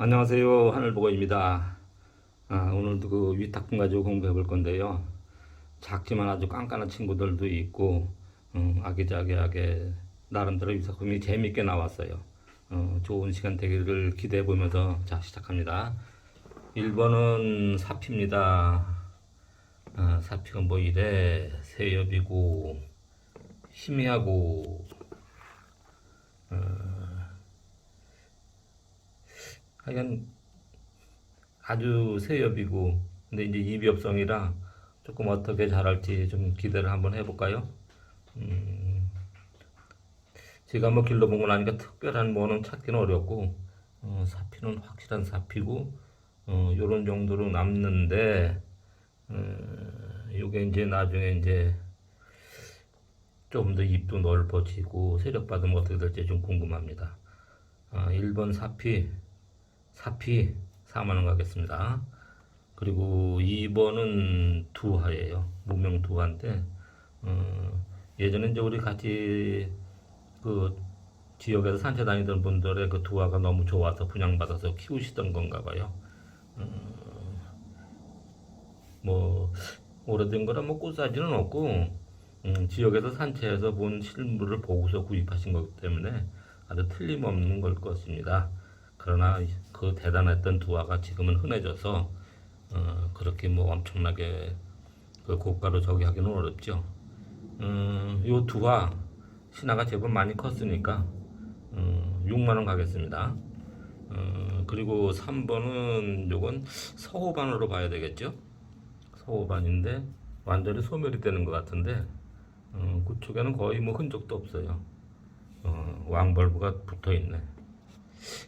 안녕하세요. 하늘보고입니다. 아, 오늘도 그 위탁품 가지고 공부해 볼 건데요. 작지만 아주 깐깐한 친구들도 있고 음, 아기자기하게 나름대로 위탁품이 재밌게 나왔어요. 어, 좋은 시간 되기를 기대해 보면서 자 시작합니다. 1번은 사피입니다. 아, 사피가 뭐 이래 세엽이고 희미하고 하여간 아주 세엽이고 근데 이제 이비업성이라 조금 어떻게 자랄지 좀 기대를 한번 해볼까요? 음, 제가 뭐 길러본 건 아니까 특별한 뭐는 찾기는 어렵고 어, 사피는 확실한 사피고 어, 요런 정도로 남는데 어, 요게 이제 나중에 이제 좀 더 입도 넓어지고 세력 받으면 어떻게 될지 좀 궁금합니다. 아, 1번 사피 사피 4만원 가겠습니다. 그리고 2번은 두하예요. 무명 두하인데 어, 예전에 이제 우리 같이 그 지역에서 산책 다니던 분들의 그 두하가 너무 좋아서 분양받아서 키우시던 건가 봐요. 어, 뭐 오래된 거라 뭐 꽃사지는 없고 음, 지역에서 산책해서 본 실물을 보고서 구입하신 거기 때문에 아주 틀림없는 걸 것입니다. 그러나 그 대단했던 두화가 지금은 흔해져서 어, 그렇게 뭐 엄청나게 그 고가로 저기 하기는 어렵죠. 음, 요 두화 신화가 제법 많이 컸으니까 어, 6만 원 가겠습니다. 어, 그리고 3번은 요건 서호반으로 봐야 되겠죠. 서호반인데 완전히 소멸이 되는 것 같은데 어, 그쪽에는 거의 뭐 흔적도 없어요. 어, 왕벌브가 붙어 있네.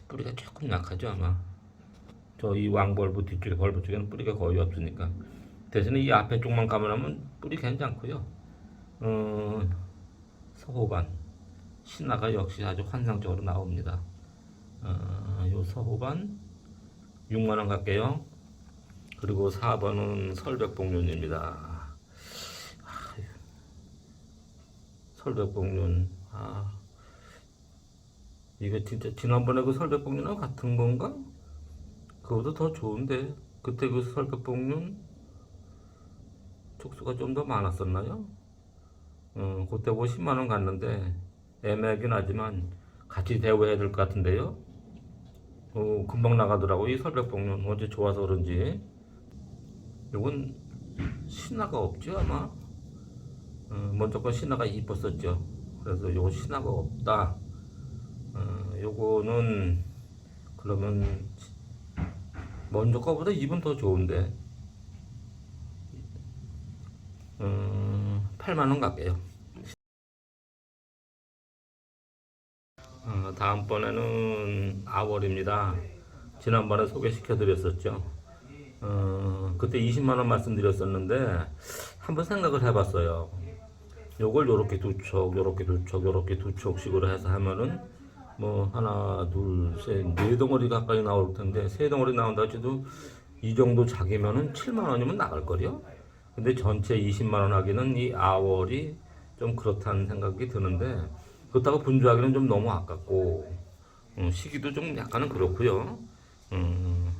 뿌리가 조금 약하죠 아마. 저 이 왕벌브 뒤쪽에 벌브 쪽에는 뿌리가 거의 없으니까. 대신에 이 앞에 쪽만 감으면 뿌리 괜찮고요. 어, 서호반. 신화가 역시 아주 환상적으로 나옵니다. 어, 요 서호반 6만원 갈게요. 그리고 4번은 설백봉륜입니다. 설백봉륜. 아 이게 진짜 지난번에 그 설백봉륜하고 같은 건가? 그거보다 더 좋은데 그때 그 설백봉륜 촉수가 좀 더 많았었나요? 어, 그때 50만 원 갔는데 애매하긴 하지만 같이 대우해야 될 것 같은데요. 어, 금방 나가더라고 이 설백봉륜 어제 좋아서 그런지 이건 신화가 없죠 아마. 어, 먼저 건 신화가 이뻤었죠. 그래서 요 신화가 없다. 어, 요거는 그러면 먼저 거보다 2분 더 좋은데. 어, 8만원 갈게요. 어, 다음번에는 아월입니다. 지난번에 소개시켜 드렸었죠. 어, 그때 20만원 말씀드렸었는데 한번 생각을 해봤어요. 요걸 요렇게 두 촉, 요렇게 두 촉, 요렇게 두 촉씩으로 해서 하면은 뭐 하나, 둘, 셋, 네 덩어리 가까이 나올 텐데 세 덩어리 나온다 해도 이 정도 작으면은 7만 원이면 나갈 거요. 근데 전체 20만 원 하기는 이 아월이 좀 그렇다는 생각이 드는데 그렇다고 분주하기는 좀 너무 아깝고 음, 시기도 좀 약간은 그렇고요. 음,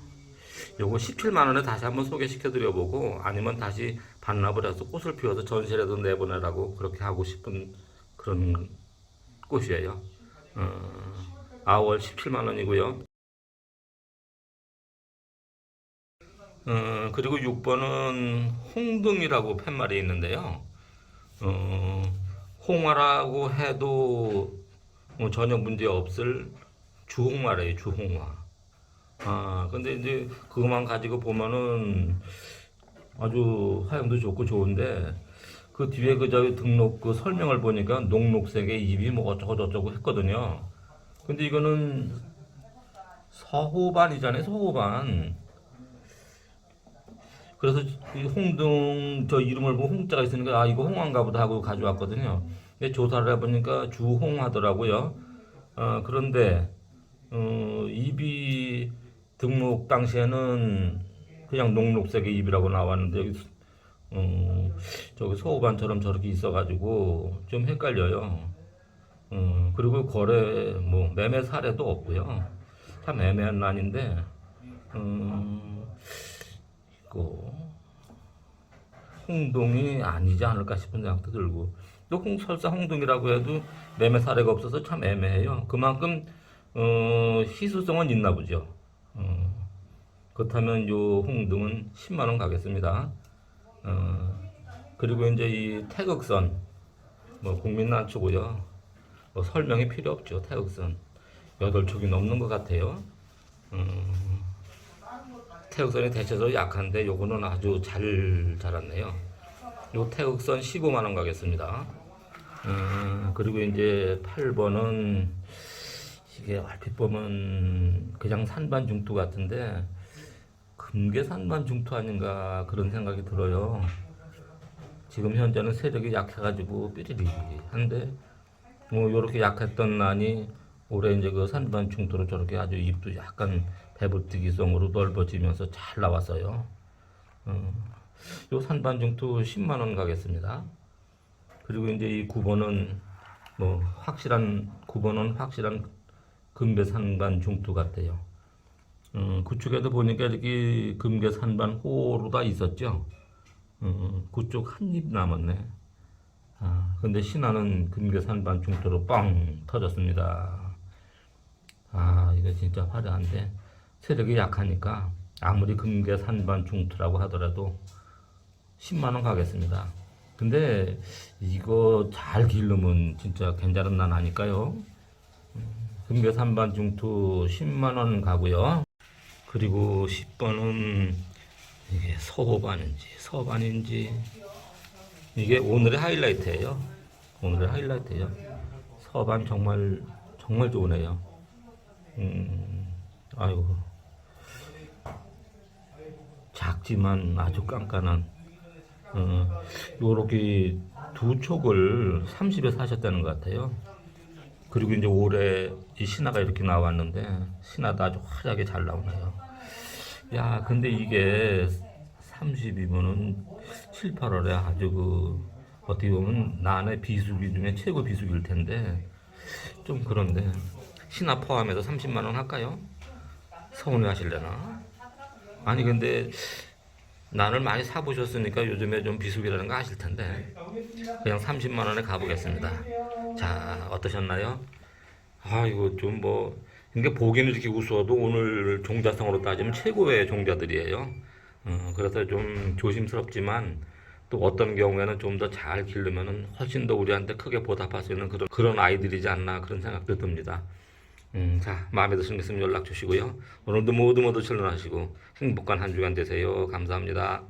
요거 17만 원에 다시 한번 소개시켜 드려보고 아니면 다시 반납을 해서 꽃을 피워서 전시라도 내보내라고 그렇게 하고 싶은 그런 꽃이에요. 어, 4월 17만 원이고요. 어, 그리고 6번은 홍등이라고 팻말이 있는데요. 어, 홍화라고 해도 뭐 전혀 문제 없을 주홍화래요, 주홍화. 아, 근데 이제 그것만 가지고 보면은 아주 화형도 좋고 좋은데 그 뒤에 그 저기 등록 그 설명을 보니까 녹록색의 잎이 뭐 어쩌고 저쩌고 했거든요. 근데 이거는 서호반이잖아요, 서호반. 그래서 이 홍등 저 이름을 보고 홍자가 있으니까 아 이거 홍화인가 보다 하고 가져왔거든요. 근데 조사를 해보니까 주홍하더라고요. 어, 그런데 어, 잎이 등록 당시에는 그냥 녹록색의 잎이라고 나왔는데 어, 저기 소호반처럼 저렇게 있어가지고 좀 헷갈려요. 어, 그리고 거래 뭐 매매 사례도 없고요. 참 애매한 난인데 음, 이거 홍동이 아니지 않을까 싶은 생각도 들고 또 홍, 설사 홍동이라고 해도 매매 사례가 없어서 참 애매해요. 그만큼 어, 희소성은 있나 보죠. 어, 그렇다면 요 홍동은 10만 원 가겠습니다. 어, 그리고 이제 이 태극선 뭐 국민 난초고요. 뭐 설명이 필요 없죠. 태극선 여덟 촉이 넘는 것 같아요. 음, 태극선이 대체적으로 약한데 요거는 아주 잘 자랐네요. 요 태극선 15만 원 가겠습니다. 음, 그리고 이제 8번은 이게 얼핏 보면 그냥 산반 중투 같은데 금계 산반 중투 아닌가 그런 생각이 들어요. 지금 현재는 세력이 약해가지고 삐리리 한데 뭐 요렇게 약했던 난이 올해 이제 그 산반 중투로 저렇게 아주 입도 약간 배불뜨기성으로 넓어지면서 잘 나왔어요. 어, 요 산반 중투 10만 원 가겠습니다. 그리고 이제 이 9번은 뭐 확실한 9번은 확실한 금배 산반 중투 같아요. 어, 그쪽에도 보니까 이렇게 금계 산반 호로 다 있었죠. 어, 그쪽 한 입 남았네. 아, 근데 신화는 금계 산반 중투로 뻥 터졌습니다. 아, 이거 진짜 화려한데 세력이 약하니까 아무리 금계 산반 중투라고 하더라도 10만 원 가겠습니다. 근데 이거 잘 기르면 진짜 괜찮은 난 아닐까요? 음, 금계 산반 중투 10만 원 가고요. 그리고 10번은 이게 서반인지 서반인지 이게 오늘의 하이라이트예요. 오늘의 하이라이트예요. 서반 정말 정말 좋으네요. 음, 아이고 작지만 아주 깐깐한 어, 요렇게 두 촉을 30에 사셨다는 것 같아요. 그리고 이제 올해 이 신화가 이렇게 나왔는데 신화도 아주 화려하게 잘 나오네요. 야, 근데 이게 30이면은 7, 8월에 아주 그 어떻게 보면 난의 비수기 중에 최고 비수기일 텐데 좀 그런데 신화 포함해서 30만 원 할까요? 서운해 하실래나? 아니 근데 난을 많이 사보셨으니까 요즘에 좀 비수기라는 거 아실 텐데 그냥 30만 원에 가보겠습니다. 자 어떠셨나요? 아 이거 좀뭐 그러니까 보기는 이렇게 우스워도 오늘 종자성으로 따지면 최고의 종자들이에요. 어, 그래서 좀 조심스럽지만 또 어떤 경우에는 좀 더 잘 기르면은 훨씬 더 우리한테 크게 보답할 수 있는 그런 그런 아이들이지 않나 그런 생각도 듭니다. 음, 자, 마음에 드시는 게 있으면 연락 주시고요. 오늘도 모두 모두 출근하시고 행복한 한 주간 되세요. 감사합니다.